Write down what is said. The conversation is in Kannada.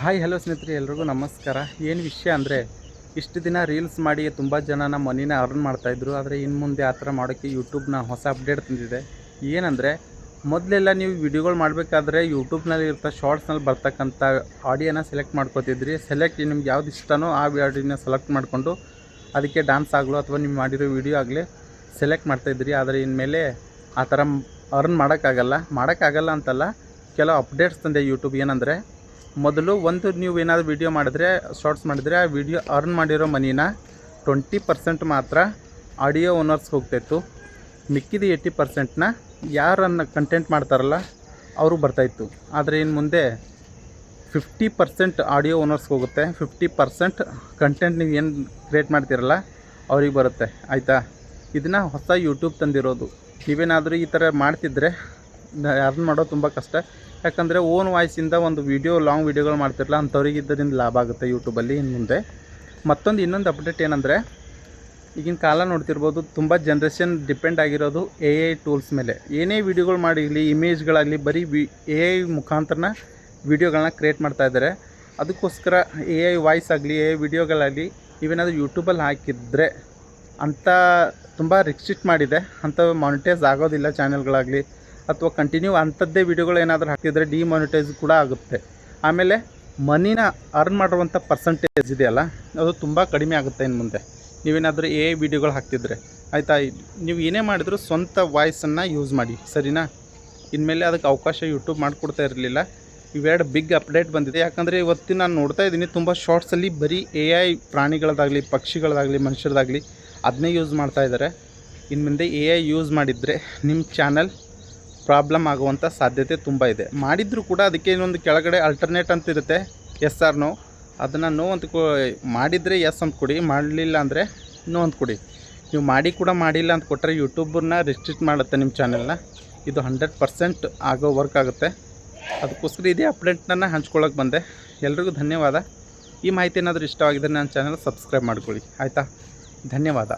ಹಾಯ್, ಹಲೋ ಸ್ನೇಹಿತರೆ, ಎಲ್ರಿಗೂ ನಮಸ್ಕಾರ. ಏನು ವಿಷಯ ಅಂದರೆ, ಇಷ್ಟು ದಿನ ರೀಲ್ಸ್ ಮಾಡಿ ತುಂಬ ಜನ ನಮ್ಮ ಮನಿನ ಅರ್ನ್ ಮಾಡ್ತಾಯಿದ್ರು ಆದರೆ ಇನ್ನು ಮುಂದೆ ಆ ಥರ ಮಾಡೋಕ್ಕೆ ಯೂಟ್ಯೂಬ್ನ ಹೊಸ ಅಪ್ಡೇಟ್ ತಂದಿದೆ. ಏನಂದರೆ, ಮೊದಲೆಲ್ಲ ನೀವು ವಿಡಿಯೋಗಳು ಮಾಡಬೇಕಾದ್ರೆ ಯೂಟ್ಯೂಬ್ನಲ್ಲಿ ಇರ್ತಾ ಶಾರ್ಟ್ಸ್ನಲ್ಲಿ ಬರ್ತಕ್ಕಂಥ ಆಡಿಯೋನ ಸೆಲೆಕ್ಟ್ ಮಾಡ್ಕೋತಿದ್ರಿ. ಸೆಲೆಕ್ಟ್ ನಿಮ್ಗೆ ಯಾವ್ದು ಇಷ್ಟನೋ ಆ ಆಡಿಯೋನ ಸೆಲೆಕ್ಟ್ ಮಾಡಿಕೊಂಡು ಅದಕ್ಕೆ ಡ್ಯಾನ್ಸ್ ಆಗಲೋ ಅಥವಾ ನೀವು ಮಾಡಿರೋ ವಿಡಿಯೋ ಆಗಲಿ ಸೆಲೆಕ್ಟ್ ಮಾಡ್ತಾಯಿದ್ರಿ ಆದರೆ ಇನ್ಮೇಲೆ ಆ ಥರ ಅರ್ನ್ ಮಾಡೋಕ್ಕಾಗಲ್ಲ. ಮಾಡೋಕ್ಕಾಗಲ್ಲ ಅಂತಲ್ಲ, ಕೆಲವು ಅಪ್ಡೇಟ್ಸ್ ತಂದೆ ಯೂಟ್ಯೂಬ್ ಏನಂದರೆ ಮೊದಲು ಒಂದು ನೀವು ಏನಾದರೂ ವಿಡಿಯೋ ಮಾಡಿದ್ರೆ ಶಾರ್ಟ್ಸ್ ಮಾಡಿದರೆ, ಆ ವಿಡಿಯೋ ಅರ್ನ್ ಮಾಡಿರೋ ಮನಿನ ಟ್ವೆಂಟಿ ಪರ್ಸೆಂಟ್ ಮಾತ್ರ ಆಡಿಯೋ ಓನರ್ಸ್ಗೆ ಹೋಗ್ತಾಯಿತ್ತು ಮಿಕ್ಕಿದ ಏಯ್ಟಿ ಪರ್ಸೆಂಟ್ನ ಯಾರನ್ನು ಕಂಟೆಂಟ್ ಮಾಡ್ತಾರಲ್ಲ, ಅವರು ಬರ್ತಾಯಿತ್ತು ಆದರೆ ಇನ್ನು ಮುಂದೆ ಫಿಫ್ಟಿ ಪರ್ಸೆಂಟ್ ಆಡಿಯೋ ಓನರ್ಸ್ಗೆ ಹೋಗುತ್ತೆ. ಫಿಫ್ಟಿ ಪರ್ಸೆಂಟ್ ಕಂಟೆಂಟ್ ನೀವು ಏನು ಕ್ರಿಯೇಟ್ ಮಾಡ್ತೀರಲ್ಲ, ಅವ್ರಿಗೆ ಬರುತ್ತೆ. ಆಯಿತಾ? ಇದನ್ನು ಹೊಸ ಯೂಟ್ಯೂಬ್ ತಂದಿರೋದು. ನೀವೇನಾದರೂ ಈ ಥರ ಮಾಡ್ತಿದ್ರೆ ಅರ್ನ್ ಮಾಡೋದು ತುಂಬ ಕಷ್ಟ. ಯಾಕಂದರೆ ಓನ್ ವಾಯ್ಸಿಂದ ಒಂದು ವೀಡಿಯೋ ಲಾಂಗ್ ವೀಡಿಯೋಗಳು ಮಾಡ್ತಿರಲ್ಲ ಅಂಥವ್ರಿಗೆ ಇದರಿಂದ ಲಾಭ ಆಗುತ್ತೆ ಯೂಟ್ಯೂಬಲ್ಲಿ ಇನ್ನು ಮುಂದೆ. ಮತ್ತೊಂದು ಇನ್ನೊಂದು ಅಪ್ಡೇಟ್ ಏನಂದರೆ, ಈಗಿನ ಕಾಲ ನೋಡ್ತಿರ್ಬೋದು ತುಂಬ ಜನ್ರೇಷನ್ ಡಿಪೆಂಡ್ ಆಗಿರೋದು ಎ ಐ ಟೂಲ್ಸ್ ಮೇಲೆ. ಏನೇ ವೀಡಿಯೋಗಳು ಮಾಡಿರಲಿ ಇಮೇಜ್ಗಳಾಗಲಿ ಬರೀ ವಿ ಎ ಐ ಮುಖಾಂತರನ ವೀಡಿಯೋಗಳನ್ನ ಕ್ರಿಯೇಟ್ ಮಾಡ್ತಾ ಇದ್ದಾರೆ ಅದಕ್ಕೋಸ್ಕರ ಎ ಐ ವಾಯ್ಸ್ ಆಗಲಿ ಎ ಐ ವಿಡಿಯೋಗಳಾಗಲಿ ಇವೇನಾದರೂ ಯೂಟ್ಯೂಬಲ್ಲಿ ಹಾಕಿದರೆ ಅಂಥ ತುಂಬ ರಿಕ್ಸ್ಟ್ರಿಕ್ಟ್ ಮಾಡಿದೆ. ಅಂಥವು ಮಾನಿಟೈಸ್ ಆಗೋದಿಲ್ಲ ಚಾನೆಲ್ಗಳಾಗಲಿ ಅಥವಾ ಕಂಟಿನ್ಯೂ ಅಂಥದ್ದೇ ವಿಡಿಯೋಗಳು ಏನಾದರೂ ಹಾಕಿದರೆ ಡಿಮಾನಿಟೈಸ್ ಕೂಡ ಆಗುತ್ತೆ. ಆಮೇಲೆ ಮನಿನ ಅರ್ನ್ ಮಾಡಿರುವಂಥ ಪರ್ಸಂಟೇಜ್ ಇದೆಯಲ್ಲ, ಅದು ತುಂಬ ಕಡಿಮೆ ಆಗುತ್ತೆ ಇನ್ನು ಮುಂದೆ. ನೀವೇನಾದರೂ ಎ ವಿಡಿಯೋಗಳು ಹಾಕ್ತಿದ್ರೆ ಆಯಿತಾ? ನೀವು ಏನೇ ಮಾಡಿದರೂ ಸ್ವಂತ ವಾಯ್ಸನ್ನು ಯೂಸ್ ಮಾಡಿ, ಸರಿನಾ? ಇನ್ಮೇಲೆ ಅದಕ್ಕೆ ಅವಕಾಶ ಯೂಟ್ಯೂಬ್ ಮಾಡಿಕೊಡ್ತಾ ಇರಲಿಲ್ಲ. ಇವೆರಡು ಬಿಗ್ ಅಪ್ಡೇಟ್ ಬಂದಿದೆ. ಯಾಕಂದರೆ ಇವತ್ತಿನ ನಾನು ನೋಡ್ತಾ ಇದ್ದೀನಿ, ತುಂಬ ಶಾರ್ಟ್ಸಲ್ಲಿ ಬರೀ ಎ ಐ ಪ್ರಾಣಿಗಳದಾಗಲಿ, ಪಕ್ಷಿಗಳದಾಗಲಿ, ಮನುಷ್ಯರದಾಗಲಿ ಅದನ್ನೇ ಯೂಸ್ ಮಾಡ್ತಾ ಇದ್ದಾರೆ. ಇನ್ನು ಮುಂದೆ ಎ ಐ ಯೂಸ್ ಮಾಡಿದರೆ ನಿಮ್ಮ ಚಾನಲ್ ಪ್ರಾಬ್ಲಮ್ ಆಗುವಂಥ ಸಾಧ್ಯತೆ ತುಂಬ ಇದೆ. ಮಾಡಿದರೂ ಕೂಡ ಅದಕ್ಕೆ ಇನ್ನೊಂದು ಕೆಳಗಡೆ ಅಲ್ಟರ್ನೇಟ್ ಅಂತ ಇರುತ್ತೆ ಎಸ್ ಆರ್ ನೋ ಅದನ್ನು ನೋ ಅಂತ ಕೊ, ಮಾಡಿದರೆ ಎಸ್ ಅಂತ ಕೊಡಿ, ಮಾಡಲಿಲ್ಲ ಅಂದರೆ ನೋ ಅಂತ ಕೊಡಿ. ನೀವು ಮಾಡಿ ಕೂಡ ಮಾಡಿಲ್ಲ ಅಂತ ಕೊಟ್ಟರೆ ಯೂಟ್ಯೂಬನ್ನ ರಿಸ್ಟ್ರಿಕ್ಟ್ ಮಾಡುತ್ತೆ ನಿಮ್ಮ ಚಾನೆಲ್ನ ಇದು ಹಂಡ್ರೆಡ್ ಪರ್ಸೆಂಟ್ ಆಗೋ ವರ್ಕ್ ಆಗುತ್ತೆ. ಅದಕ್ಕೋಸ್ಕರ ಇದೇ ಅಪ್ಡೇಟ್ನ ಹಂಚ್ಕೊಳ್ಳೋಕೆ ಬಂದೆ. ಎಲ್ರಿಗೂ ಧನ್ಯವಾದ. ಈ ಮಾಹಿತಿ ಏನಾದರೂ ಇಷ್ಟವಾಗಿದ್ದರೆ ನನ್ನ ಚಾನಲ್ ಸಬ್ಸ್ಕ್ರೈಬ್ ಮಾಡ್ಕೊಳ್ಳಿ. ಆಯಿತಾ? ಧನ್ಯವಾದ.